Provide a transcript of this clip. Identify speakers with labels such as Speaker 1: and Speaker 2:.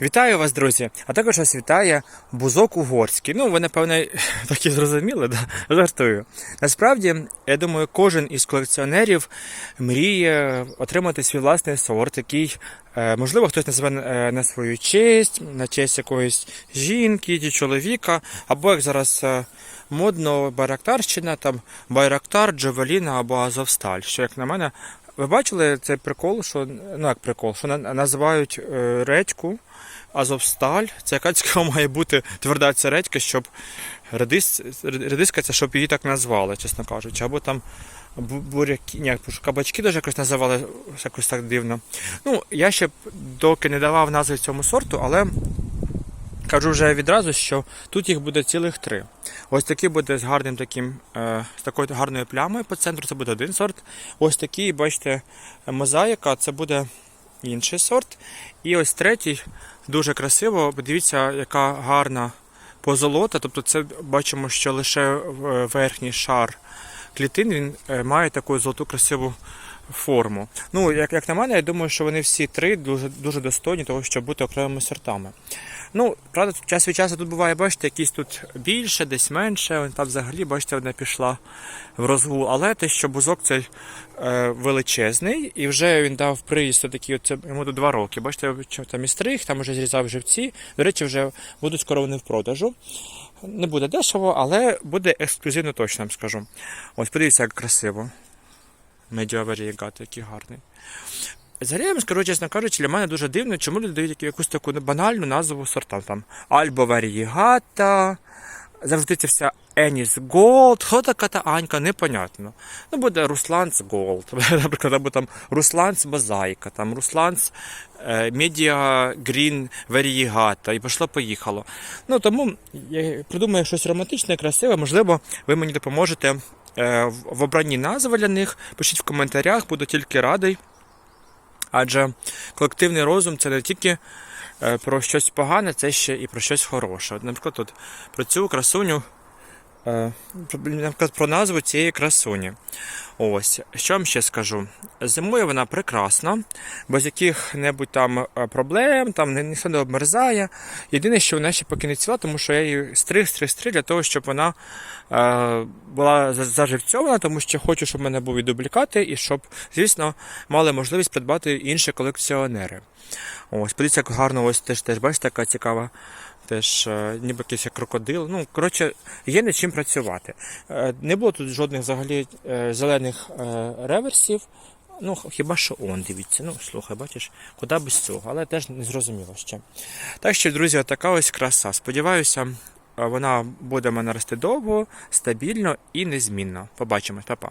Speaker 1: Вітаю вас, друзі! А також вас вітає бузок угорський. Ну, ви, напевне, так і зрозуміли, да? жартую. Насправді, я думаю, кожен із колекціонерів мріє отримати свій власний сорт, який, е, можливо, хтось назве е, на свою честь, на честь якоїсь жінки чи чоловіка, або як зараз е, модно Байрактарщина, там Байрактар, Джавеліна або Азовсталь. Що, як на мене, ви бачили цей прикол, що ну як прикол, що називають е, редьку Азовсталь. Це яка має бути тверда ця редька, щоб редис, редиска це, щоб її так назвали, чесно кажучи. Або там бу- буряки, ні, кабачки дуже якось називали якось так дивно. Ну, я ще доки не давав назви цьому сорту, але кажу вже відразу, що тут їх буде цілих три. Ось такий буде з гарним таким, е, з такою гарною плямою по центру, це буде один сорт. Ось такий, бачите, мозаїка, це буде інший сорт. І ось третій, дуже красиво. Подивіться, яка гарна позолота. Тобто це бачимо, що лише е, верхній шар клітин він е, має таку золоту красиву форму. Ну, як, як на мене, я думаю, що вони всі три дуже, дуже достойні того, щоб бути окремими сортами. Ну, правда, час від часу тут буває, бачите, якісь тут більше, десь менше. Там взагалі, бачите, одна пішла в розгул. Але те, що бузок цей е, величезний, і вже він дав приїзд такий, оце йому до два роки. Бачите, там і стриг, там вже зрізав живці. До речі, вже будуть скоро вони в продажу. Не буде дешево, але буде ексклюзивно точно вам скажу. Ось подивіться, як красиво. Медіаверігат, який гарний. Взагалі, я скажу, чесно кажучи, для мене дуже дивно, чому люди дають якусь таку банальну назву сортам. Там Альбо Варігата, завжди це вся Еніс Голд, хто така та Анька, непонятно. Ну, буде Русланс Голд, наприклад, або там Русланс Мозаїка, там Русланс е, Медіа Грін Варігата, і пішло-поїхало. Ну, тому я придумаю щось романтичне, красиве, можливо, ви мені допоможете е, в обранні назви для них. Пишіть в коментарях, буду тільки радий. Адже колективний розум це не тільки е, про щось погане, це ще і про щось хороше. От, Наприклад, тут про цю красуню, про- наприклад, про назву цієї красуні. Ось, що вам ще скажу? Зимою вона прекрасна, без яких-небудь там е, проблем, там ніхто не обмерзає. Єдине, що вона ще поки не ціла, тому що я її стриг, стриг, стриг для того, щоб вона е, була заживцьована, тому що хочу, щоб в мене були дублікати і щоб, звісно, мали можливість придбати інші колекціонери. Ось, подивіться, як гарно, ось теж, теж бачите, така цікава. Теж е, ніби якийсь крокодил. Ну, коротше, є над чим працювати. Е, Не було тут жодних взагалі е, зелених реверсів. Ну, хіба що он, дивіться. Ну, слухай, бачиш, куди без цього, але теж не зрозуміло ще. Так що, друзі, така ось краса. Сподіваюся, вона буде мене рости довго, стабільно і незмінно. Побачимось, Па-па.